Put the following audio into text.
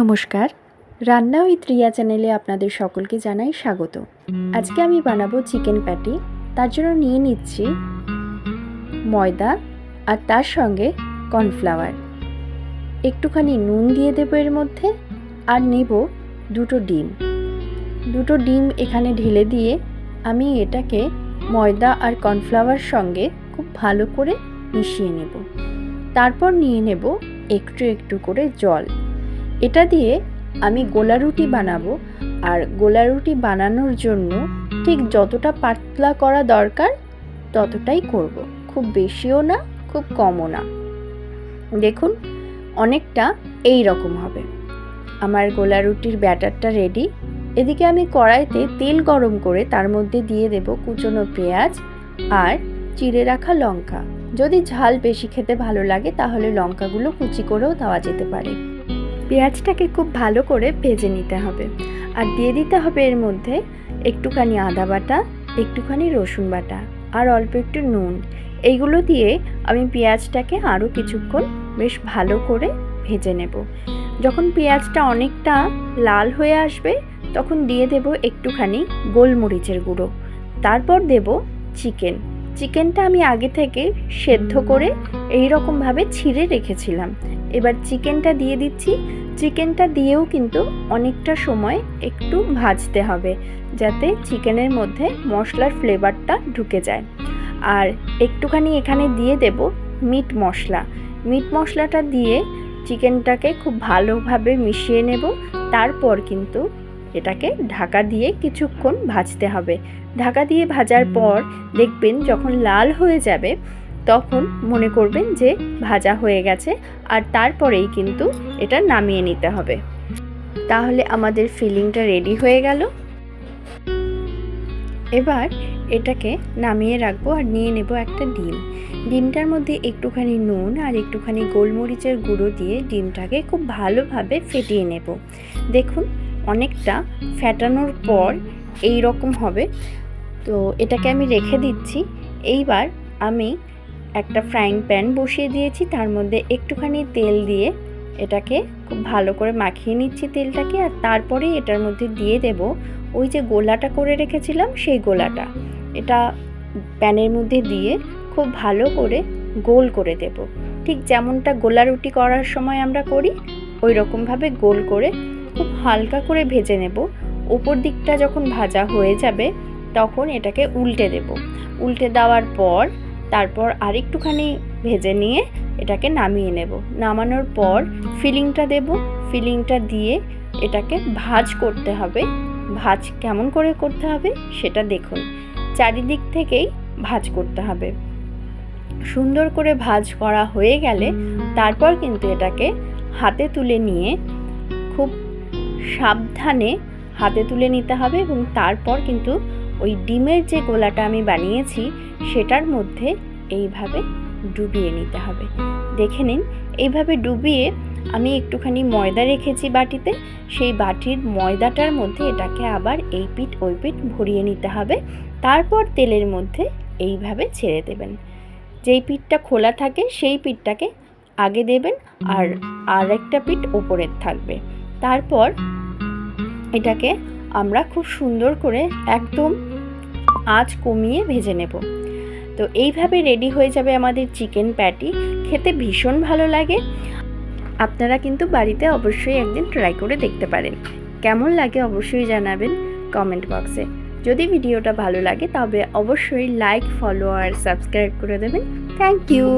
নমস্কার। রান্না উইথ রিয়া চ্যানেলে আপনাদের সকলকে জানাই স্বাগত। আজকে আমি বানাবো চিকেন প্যাটি। তার জন্য নিয়ে নিচ্ছি ময়দা আর তার সঙ্গে কর্নফ্লাওয়ার। একটুখানি নুন দিয়ে দেবো এর মধ্যে আর নেব দুটো ডিম। দুটো ডিম এখানে ঢেলে দিয়ে আমি এটাকে ময়দা আর কর্নফ্লাওয়ার সঙ্গে খুব ভালো করে মিশিয়ে নেব। তারপর নিয়ে নেব একটু একটু করে জল। এটা দিয়ে আমি গোলা রুটি বানাবো। আর গোলা রুটি বানানোর জন্য ঠিক যতটা পাতলা করা দরকার ততটাই করব। খুব বেশিও না, খুব কমও না। দেখুন, অনেকটা এই রকম হবে। আমার গোলা রুটির ব্যাটারটা রেডি। এদিকে আমি কড়াইতে তেল গরম করে তার মধ্যে দিয়ে দেব কুচনো পেঁয়াজ আর চিড়ে রাখা লঙ্কা। যদি ঝাল বেশি খেতে ভালো লাগে তাহলে লঙ্কাগুলো কুচি করেও দেওয়া যেতে পারে। পেঁয়াজটাকে খুব ভালো করে ভেজে নিতে হবে। আর দিয়ে দিতে হবে এর মধ্যে একটুখানি আদা বাটা, একটুখানি রসুন বাটা আর অল্প একটু নুন। এইগুলো দিয়ে আমি পেঁয়াজটাকে আরও কিছুক্ষণ বেশ ভালো করে ভেজে নেব। যখন পেঁয়াজটা অনেকটা লাল হয়ে আসবে, তখন দিয়ে দেব একটুখানি গোলমরিচের গুঁড়ো। তারপর দেব চিকেন। চিকেনটা আমি আগে থেকে সেদ্ধ করে এই রকমভাবে ছিঁড়ে রেখেছিলাম। এবার চিকেনটা দিয়ে দিচ্ছি। চিকেনটা দিয়েও কিন্তু অনেকটা সময় একটু ভাজতে হবে, যাতে চিকেনের মধ্যে মশলার ফ্লেভারটা ঢুকে যায়। আর একটুখানি এখানে দিয়ে দেব মিট মশলা। মিট মশলাটা দিয়ে চিকেনটাকে খুব ভালোভাবে মিশিয়ে নেব। তারপর কিন্তু এটাকে ঢাকা দিয়ে কিছুক্ষণ ভাজতে হবে। ঢাকা দিয়ে ভাজার পর দেখবেন যখন লাল হয়ে যাবে তখন মনে করবেন যে ভাজা হয়ে গেছে আর তারপরেই কিন্তু এটা নামিয়ে নিতে হবে। তাহলে আমাদের ফিলিংটা রেডি হয়ে গেল। এবার এটাকে নামিয়ে রাখব আর নিয়ে নেব একটা ডিম। ডিমটার মধ্যে একটুখানি নুন আর একটুখানি গোলমরিচের গুঁড়ো দিয়ে ডিমটাকে খুব ভালোভাবে ফেটিয়ে নেব। দেখুন, অনেকটা ফ্যাটানোর পর এই রকম হবে। তো এটাকে আমি রেখে দিচ্ছি। এইবার আমি একটা ফ্রাইং প্যান বসিয়ে দিয়েছি, তার মধ্যে একটুখানি তেল দিয়ে এটাকে খুব ভালো করে মাখিয়ে নিচ্ছি তেলটাকে আর তারপরে এটার মধ্যে দিয়ে দেব ওই যে গোলাটা করে রেখেছিলাম সেই গোলাটা। এটা প্যানের মধ্যে দিয়ে খুব ভালো করে গোল করে দেব। ঠিক যেমনটা গোলা রুটি করার সময় আমরা করি ওই রকমভাবে গোল করে খুব হালকা করে ভেজে নেব। ওপর দিকটা যখন ভাজা হয়ে যাবে, তখন এটাকে উল্টে দেব। উল্টে দেওয়ার পর তারপর আরেকটুখানি ভেজে নিয়ে এটাকে নামিয়ে নেব। নামানোর পর ফিলিংটা দেব। ফিলিংটা দিয়ে এটাকে ভাজ করতে হবে। ভাজ কেমন করে করতে হবে সেটা দেখুন। চারিদিক থেকেই ভাজ করতে হবে। সুন্দর করে ভাজ করা হয়ে গেলে তারপর কিন্তু এটাকে হাতে তুলে নিয়ে খুব সাবধানে হাতে তুলে নিতে হবে এবং তারপর কিন্তু ওই ডিমের যে গোলাটা আমি বানিয়েছি, সেটার মধ্যে এইভাবে ডুবিয়ে নিতে হবে। দেখে নিন, এইভাবে ডুবিয়ে আমি একটুখানি ময়দা রেখেছি বাটিতে, সেই বাটির ময়দাটার মধ্যে এটাকে আবার এই পিঠ ওই পিঠ ভরিয়ে নিতে হবে। তারপর তেলের মধ্যে এইভাবে ছেড়ে দেবেন। যেই পিঠটা খোলা থাকে, সেই পিঠটাকে আগে দেবেন আর আর একটা পিঠ ওপরের থাকবে। তারপর এটাকে আমরা খুব সুন্দর করে একদম আঁচ কমিয়ে ভেজে নেব। তো এইভাবে রেডি হয়ে যাবে আমাদের চিকেন প্যাটি খেতে ভীষণ ভালো লাগে। আপনারা কিন্তু বাড়িতে অবশ্যই একদিন ট্রাই করে দেখতে পারেন। কেমন লাগে অবশ্যই জানাবেন কমেন্ট বক্সে যদি ভিডিওটা ভালো লাগে, তবে অবশ্যই লাইক ফলো আর সাবস্ক্রাইব করে দেবেন। Thank you